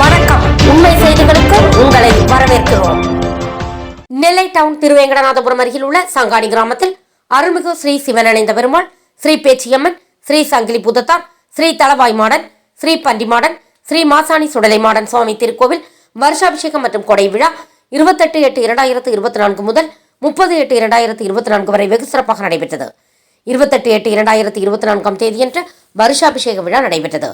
வணக்கம். உண்மை செய்திகளுக்கு உங்களை வரவேற்கிறோம். நெல்லை டவுன் திருவேங்கடநாதபுரம் அருகில் உள்ள சங்காடி கிராமத்தில் அருள்மிகு ஸ்ரீ சிவன் அணைந்த பெருமாள் ஸ்ரீ பேச்சியம்மன் ஸ்ரீ சங்கிலி புதத்தார் ஸ்ரீ தளவாய் மாடன் ஸ்ரீ பண்டிமாடன் ஸ்ரீ மாசாணி சுடலை மாடன் சுவாமி திருக்கோவில் வருஷாபிஷேகம் மற்றும் கொடை விழா இருபத்தெட்டு எட்டு இரண்டாயிரத்து இருபத்தி நான்கு முதல் முப்பது எட்டு இரண்டாயிரத்து இருபத்தி நான்கு வரை வெகு சிறப்பாக நடைபெற்றது. இருபத்தெட்டு எட்டு இரண்டாயிரத்து இருபத்தி நான்காம் தேதியன்று வருஷாபிஷேக விழா நடைபெற்றது.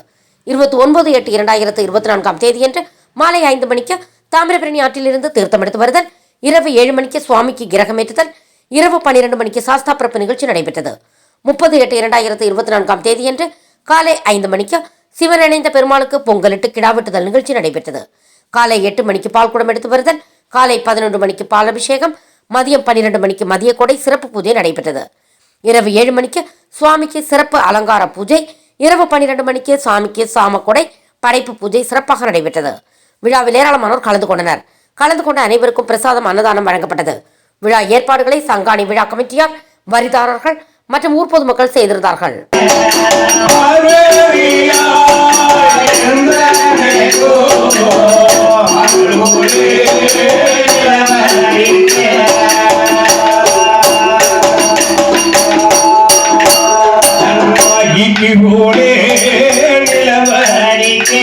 இருபத்தி ஒன்பது எட்டு இரண்டாயிரத்து இருபத்தி நான்காம் தேதியன்று மாலை ஐந்து மணிக்கு தாமிரபரணி ஆற்றிலிருந்து தீர்த்தம் எடுத்து வருதல். இரவு ஏழு மணிக்கு சுவாமிக்கு கிரகமேற்றுதல். இரவு பன்னிரண்டு மணிக்கு சாஸ்தா பிறப்பு நிகழ்ச்சி நடைபெற்றது. முப்பது எட்டு இரண்டாயிரத்து இருபத்தி நான்காம் தேதியன்று காலை ஐந்து மணிக்கு சிவன் இணைந்த பெருமாளுக்கு பொங்கலிட்டு கிடாவெட்டுதல் நிகழ்ச்சி நடைபெற்றது. காலை எட்டு மணிக்கு பால் குடம் எடுத்து வருதல். காலை பதினொன்று மணிக்கு பால் அபிஷேகம். மதியம் பன்னிரண்டு மணிக்கு மதிய கொடை சிறப்பு பூஜை நடைபெற்றது. இரவு ஏழு மணிக்கு சுவாமிக்கு சிறப்பு அலங்கார பூஜை. இரவு பன்னிரண்டு மணிக்கு சாமிக்கு சாமக்கொடை படைப்பு பூஜை சிறப்பாக நடைபெற்றது. விழாவில் ஏராளமானோர் கலந்து கொண்டனர். கலந்து கொண்ட அனைவருக்கும் பிரசாதம் அன்னதானம் வழங்கப்பட்டது. விழா ஏற்பாடுகளை சங்காணி விழா கமிட்டியார் வரிதாரர்கள் மற்றும் ஊர் பொதுமக்கள் செய்திருந்தார்கள். ஈட்டிபோலே நிலவரிக்கே.